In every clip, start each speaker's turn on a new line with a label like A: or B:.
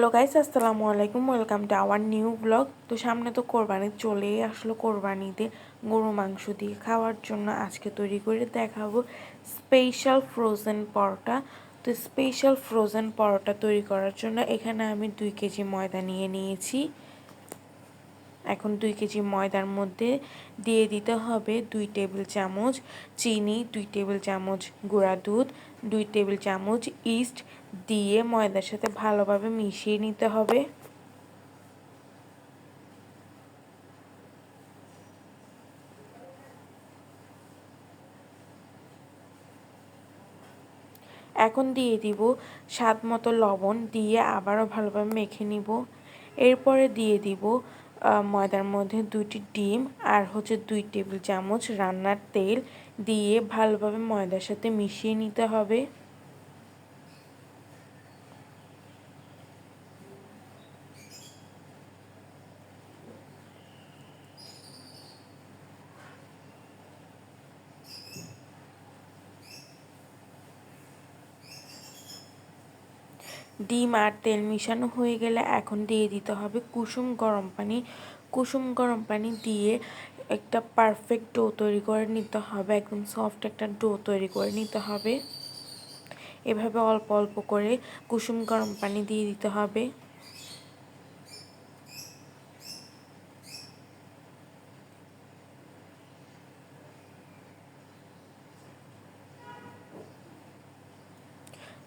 A: Hello guys, আসসালামু আলাইকুম। Welcome to our new blog তো সামনে তো কোরবানি চলেই আসলো কোরবানিতে গরু মাংস দিয়ে খাওয়ার জন্য। আজকে তৈরি করে দেখাবো স্পেশাল ফ্রোজেন পরোটা। তো স্পেশাল ফ্রোজেন পরোটা তৈরি করার জন্য এখানে আমি দুই কেজি ময়দা নিয়ে নিয়েছি। এখন দুই কেজি ময়দার মধ্যে দিয়ে দিতে হবে দুই টেবিল চামচ চিনি, দুই টেবিল চামচ গুঁড়া দুধ, দুই টেবিল চামচ ইস্ট দিয়ে ময়দার সাথে ভালোভাবে মিশিয়ে নিতে হবে। এখন দিয়ে দিব স্বাদ মতো লবণ দিয়ে আবারও ভালোভাবে মেখে নিব। এরপরে দিয়ে দিব ময়দার মধ্যে দুইটি ডিম আর হচ্ছে দুই টেবিল চামচ রান্নার তেল দিয়ে ভালোভাবে ময়দার সাথে মিশিয়ে নিতে হবে। ডিম আর তেল মিশানো হয়ে গেলে এখন দিয়ে দিতে হবে কুসুম গরম পানি। কুসুম গরম পানি দিয়ে একটা পারফেক্ট ডো তৈরি করে নিতে হবে, একদম সফট একটা ডো তৈরি করে নিতে হবে। এভাবে অল্প অল্প করে কুসুম গরম পানি দিয়ে দিতে হবে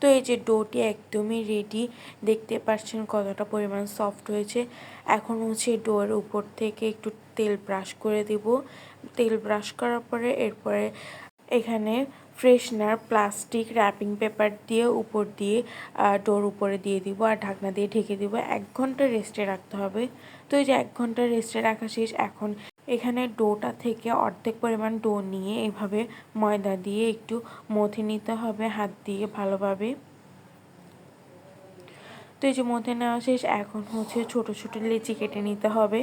A: তো এই যে ডোটি একদমই রেডি দেখতে পাচ্ছেন কতটা পরিমাণ সফট হয়েছে। এখন হচ্ছে ডোর উপর থেকে একটু তেল ব্রাশ করে দেব। তেল ব্রাশ করার পরে এরপরে এখানে ফ্রেশনার প্লাস্টিক র্যাপিং পেপার দিয়ে উপর দিয়ে ডোর উপরে দিয়ে দিব আর ঢাকনা দিয়ে ঢেকে দিব। এক ঘণ্টা রেস্টে রাখতে হবে। তো এই যে এক ঘণ্টা রেস্টে রাখা শেষ, এখন এখানে ডোটা থেকে অর্ধেক পরিমাণ ডো নিয়ে এভাবে ময়দা দিয়ে একটু মথে নিতে হবে, হাত দিয়ে ভালোভাবে। তো এই যে মধ্যে নেওয়া শেষ এখন হচ্ছে ছোট ছোট লেচি কেটে নিতে হবে।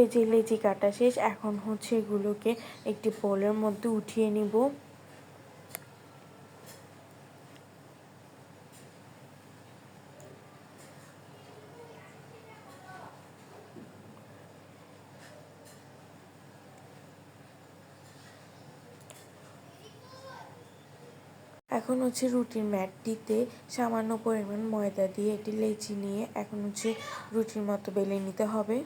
A: এই যে লেচি কাটা শেষ, এখন হচ্ছে এগুলোকে একটি বোলের মধ্যে উঠিয়ে নিব। এখন হচ্ছে রুটির ম্যাটটিতে সামান্য পরিমাণ ময়দা দিয়ে একটি লেচি নিয়ে এখন হচ্ছে রুটির মতো বেলে নিতে হবে।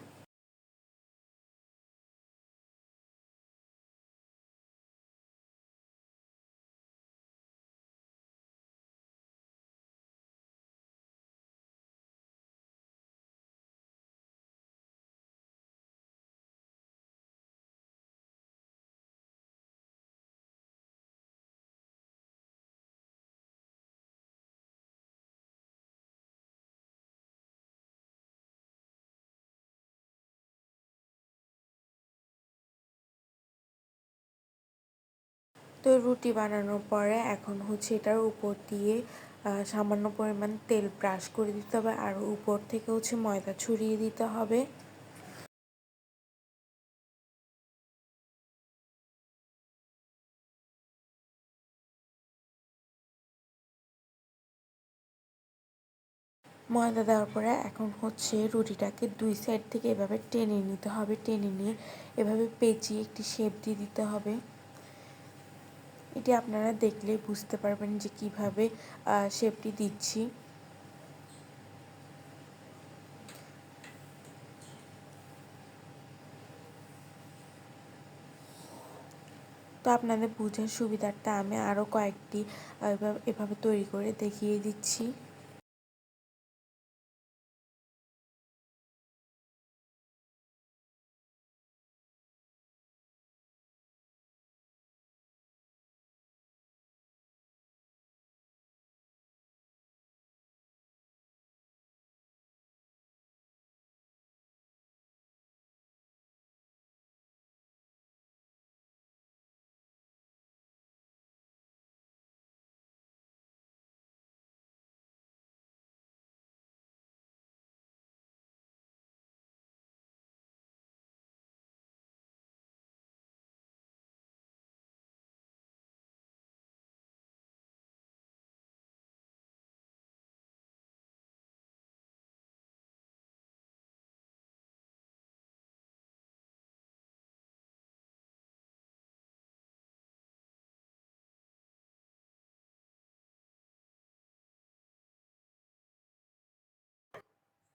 A: তো রুটি বানানোর পরে এখন হচ্ছে এটার উপর দিয়ে সামান্য পরিমাণ তেল ব্রাশ করে দিতে হবে আর উপর থেকে হচ্ছে ময়দা ছড়িয়ে দিতে হবে। ময়দা দেওয়ার পরে এখন হচ্ছে রুটিটাকে দুই সাইড থেকে এভাবে টেনে নিতে হবে। টেনে নিয়ে এভাবে পেঁচিয়ে একটি শেপ দিয়ে দিতে হবে। এটি আপনারা দেখলে বুঝতে পারবেন যে কীভাবে শেপটি দিচ্ছি। তো আপনাদের বোঝার সুবিধার্থে আমি আরও কয়েকটি এভাবে তৈরি করে দেখিয়ে দিচ্ছি।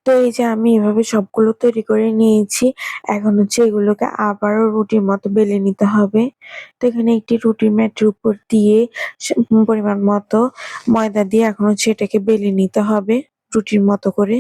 A: তো এই যে আমি এভাবে সবগুলো তৈরি করে নিয়েছি। এখন হচ্ছে এগুলোকে আবারও রুটির মতো বেলে নিতে হবে। তো এখানে একটি রুটির ম্যাটের উপর দিয়ে পরিমাণ মতো ময়দা দিয়ে এখন হচ্ছে এটাকে বেলে নিতে হবে রুটির মতো করে।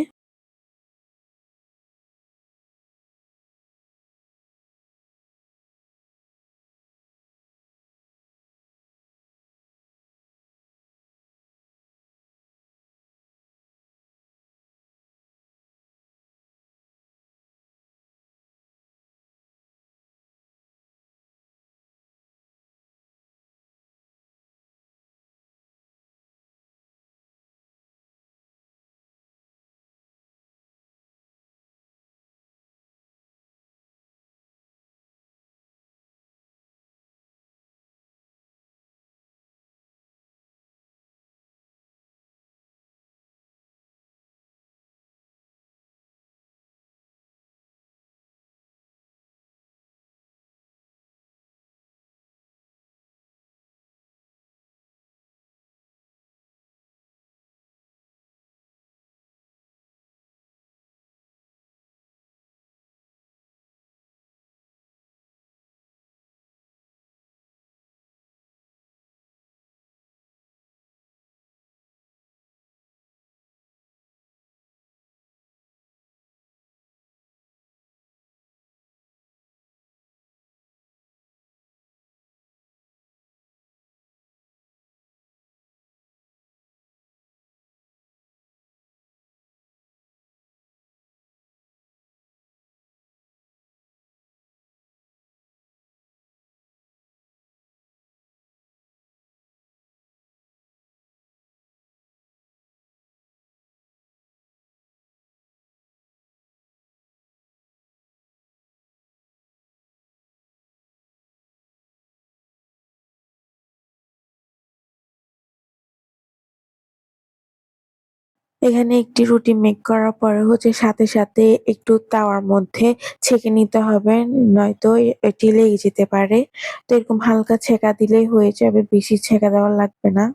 A: এখানে একটি রুটি মেক করার পরে হচ্ছে সাথে সাথে একটু তাওয়ার মধ্যে ছেঁকে নিতে হবে, নয়তো এটি লেগে যেতে পারে। তো এরকম হালকা ছেঁকা দিলেই হয়ে যাবে, বেশি ছেঁকা দেওয়া লাগবে না।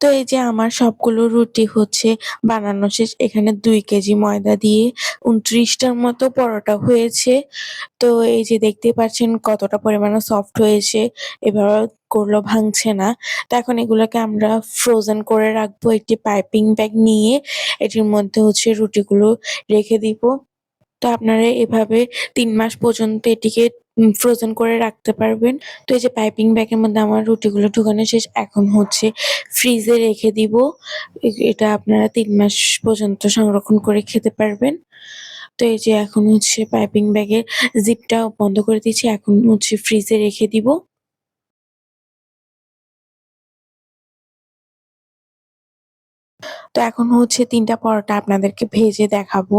A: তো এই যে আমার সবগুলো রুটি হচ্ছে বানানো শেষ। এখানে দুই কেজি ময়দা দিয়ে উনত্রিশটার মতো পরোটা হয়েছে। তো এই যে দেখতে পাচ্ছেন কতটা পরিমাণে সফট হয়েছে। এবার করল ভাঙছে না। তো এখন এগুলোকে আমরা ফ্রোজেন করে রাখব, একটি পাইপিং ব্যাগ নিয়ে এটির মধ্যে হচ্ছে রুটিগুলো রেখে দিব। তো আপনারা এভাবে তিন মাস পর্যন্ত এটিকে ফ্রোজেন করে রাখতে পারবেন। তো এই যে পাইপিং ব্যাগের মধ্যে আমার রুটিগুলো ঢুকানো শেষ। এখন হচ্ছে ফ্রিজে রেখে দিব। এটা আপনারা তিন মাস পর্যন্ত সংরক্ষণ করে খেতে পারবেন। তো এই যে এখন হচ্ছে পাইপিং ব্যাগের জিপটা বন্ধ করে দিয়েছি। এখন হচ্ছে ফ্রিজে রেখে দিব। তো এখন হচ্ছে ৩ টা পরোটা আপনাদেরকে ভেজে দেখাবো।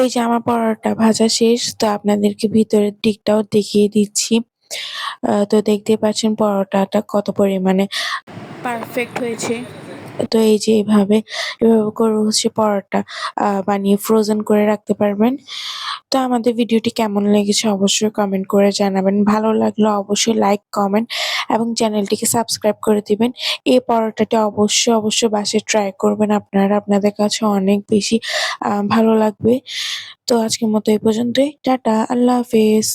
A: এই জামা আমার পরোটা ভাজা শেষ। তো আপনাদেরকে ভিতরের দিকটাও দেখিয়ে দিচ্ছি। তো দেখতে পাচ্ছেন পরোটাটা কত পরিমাণে
B: পারফেক্ট হয়েছে
A: তো এই যে এইভাবে এভাবে করে হচ্ছে পরোটা বানিয়ে ফ্রোজেন করে রাখতে পারবেন। তো আমাদের ভিডিওটি কেমন লেগেছে অবশ্যই কমেন্ট করে জানাবেন। ভালো লাগলে অবশ্যই লাইক কমেন্ট এবং চ্যানেলটিকে সাবস্ক্রাইব করে দিবেন। এই পরোটাটি অবশ্যই অবশ্যই বাসায় ট্রাই করবেন। আপনারা, আপনাদের কাছে অনেক বেশি ভালো লাগবে। তো আজকের মতো এই পর্যন্তই। টাটা, আল্লাহ হাফেজ।